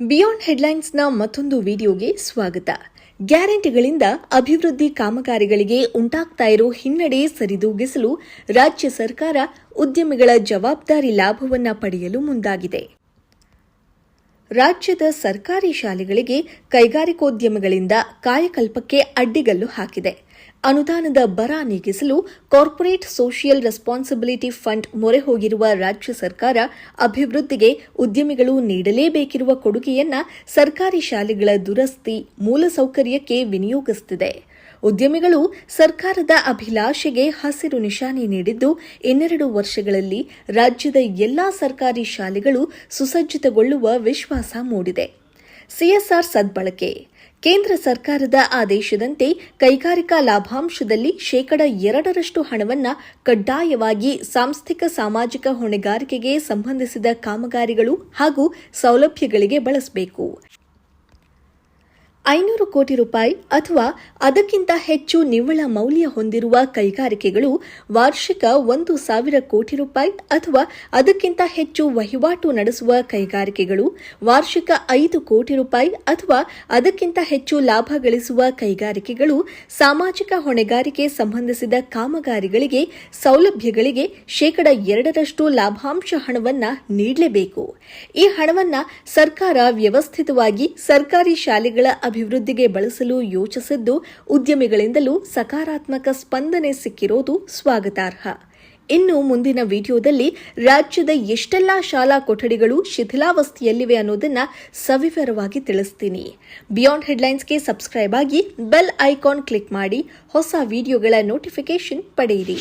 Beyond ಹೆಡ್ಲೈನ್ಸ್ನ ಮತ್ತೊಂದು ವಿಡಿಯೋಗೆ ಸ್ವಾಗತ. ಗ್ಯಾರಂಟಿಗಳಿಂದ ಅಭಿವೃದ್ಧಿ ಕಾಮಗಾರಿಗಳಿಗೆ ಉಂಟಾಗ್ತಾ ಇರೋ ಹಿನ್ನಡೆ ಸರಿದೂಗಿಸಲು ರಾಜ್ಯ ಸರ್ಕಾರ ಉದ್ಯಮಿಗಳ ಜವಾಬ್ದಾರಿ ಲಾಭವನ್ನ ಪಡೆಯಲು ಮುಂದಾಗಿದೆ. ರಾಜ್ಯದ ಸರ್ಕಾರಿ ಶಾಲೆಗಳಿಗೆ ಕೈಗಾರಿಕೋದ್ಯಮಿಗಳಿಂದ ಕಾಯಕಲ್ಪಕ್ಕೆ ಅಡ್ಡಿಗಲ್ಲು ಹಾಕಿದೆ. ಅನುದಾನದ ಬರ ನೀಗಿಸಲು ಕಾರ್ಪೊರೇಟ್ ಸೋಷಿಯಲ್ ರೆಸ್ಪಾನ್ಸಿಬಿಲಿಟಿ ಫಂಡ್ ಮೊರೆ ಹೋಗಿರುವ ರಾಜ್ಯ ಸರ್ಕಾರ ಅಭಿವೃದ್ಧಿಗೆ ಉದ್ಯಮಿಗಳು ನೀಡಲೇಬೇಕಿರುವ ಕೊಡುಗೆಯನ್ನ ಸರ್ಕಾರಿ ಶಾಲೆಗಳ ದುರಸ್ತಿ ಮೂಲಸೌಕರ್ಯಕ್ಕೆ ವಿನಿಯೋಗಿಸುತ್ತಿದೆ ಉದ್ಯಮಿಗಳು ಸರ್ಕಾರದ ಅಭಿಲಾಷೆಗೆ ಹಸಿರು ನಿಶಾನೆ ನೀಡಿದ್ದು, ಇನ್ನೆರಡು ವರ್ಷಗಳಲ್ಲಿ ರಾಜ್ಯದ ಎಲ್ಲಾ ಸರ್ಕಾರಿ ಶಾಲೆಗಳು ಸುಸಜ್ಜಿತಗೊಳ್ಳುವ ವಿಶ್ವಾಸ ಮೂಡಿದೆ. ಸಿಎಸ್ಆರ್ ಸದ್ಬಳಕೆ. ಕೇಂದ್ರ ಸರ್ಕಾರದ ಆದೇಶದಂತೆ ಕೈಗಾರಿಕಾ ಲಾಭಾಂಶದಲ್ಲಿ ಶೇಕಡ ಎರಡರಷ್ಟು ಹಣವನ್ನು ಕಡ್ಡಾಯವಾಗಿ ಸಾಂಸ್ಥಿಕ ಸಾಮಾಜಿಕ ಹೊಣೆಗಾರಿಕೆಗೆ ಸಂಬಂಧಿಸಿದ ಕಾಮಗಾರಿಗಳು ಹಾಗೂ ಸೌಲಭ್ಯಗಳಿಗೆ ಬಳಸಬೇಕು. ಐನೂರು ಕೋಟಿ ರೂಪಾಯಿ ಅಥವಾ ಅದಕ್ಕಿಂತ ಹೆಚ್ಚು ನಿವ್ವಳ ಮೌಲ್ಯ ಹೊಂದಿರುವ ಕೈಗಾರಿಕೆಗಳು ವಾರ್ಷಿಕ ಒಂದು ಸಾವಿರ ಕೋಟಿ ರೂಪಾಯಿ ಅಥವಾ ಅದಕ್ಕಿಂತ ಹೆಚ್ಚು ವಹಿವಾಟು ನಡೆಸುವ ಕೈಗಾರಿಕೆಗಳು ವಾರ್ಷಿಕ ಐದು ಕೋಟಿ ರೂಪಾಯಿ ಅಥವಾ ಅದಕ್ಕಿಂತ ಹೆಚ್ಚು ಲಾಭ ಗಳಿಸುವ ಕೈಗಾರಿಕೆಗಳು ಸಾಮಾಜಿಕ ಹೊಣೆಗಾರಿಕೆ ಸಂಬಂಧಿಸಿದ ಕಾಮಗಾರಿಗಳಿಗೆ ಸೌಲಭ್ಯಗಳಿಗೆ ಶೇಕಡ ಎರಡರಷ್ಟು ಲಾಭಾಂಶ ಹಣವನ್ನು ನೀಡಲೇಬೇಕು. ಈ ಹಣವನ್ನು ಸರ್ಕಾರ ವ್ಯವಸ್ಥಿತವಾಗಿ ಸರ್ಕಾರಿ ಶಾಲೆಗಳ ಅಭಿವೃದ್ಧಿಗೆ ಬಳಸಲು ಯೋಚಿಸಿದ್ದು ಉದ್ಯಮಿಗಳಿಂದಲೂ ಸಕಾರಾತ್ಮಕ ಸ್ಪಂದನೆ ಸಿಕ್ಕಿರೋದು ಸ್ವಾಗತಾರ್ಹ. ಇನ್ನು ಮುಂದಿನ ವಿಡಿಯೋದಲ್ಲಿ ರಾಜ್ಯದ ಎಷ್ಟೆಲ್ಲಾ ಶಾಲಾ ಕೊಠಡಿಗಳು ಶಿಥಿಲಾವಸ್ಥೆಯಲ್ಲಿವೆ ಅನ್ನೋದನ್ನ ಸವಿವರವಾಗಿ ತಿಳಿಸ್ತೀನಿ. ಬಿಯಾಂಡ್ ಹೆಡ್ಲೈನ್ಸ್ಗೆ ಸಬ್ಸ್ಕ್ರೈಬ್ ಆಗಿ ಬೆಲ್ ಐಕಾನ್ ಕ್ಲಿಕ್ ಮಾಡಿ ಹೊಸ ವಿಡಿಯೋಗಳ ನೋಟಿಫಿಕೇಶನ್ ಪಡೆಯಿರಿ.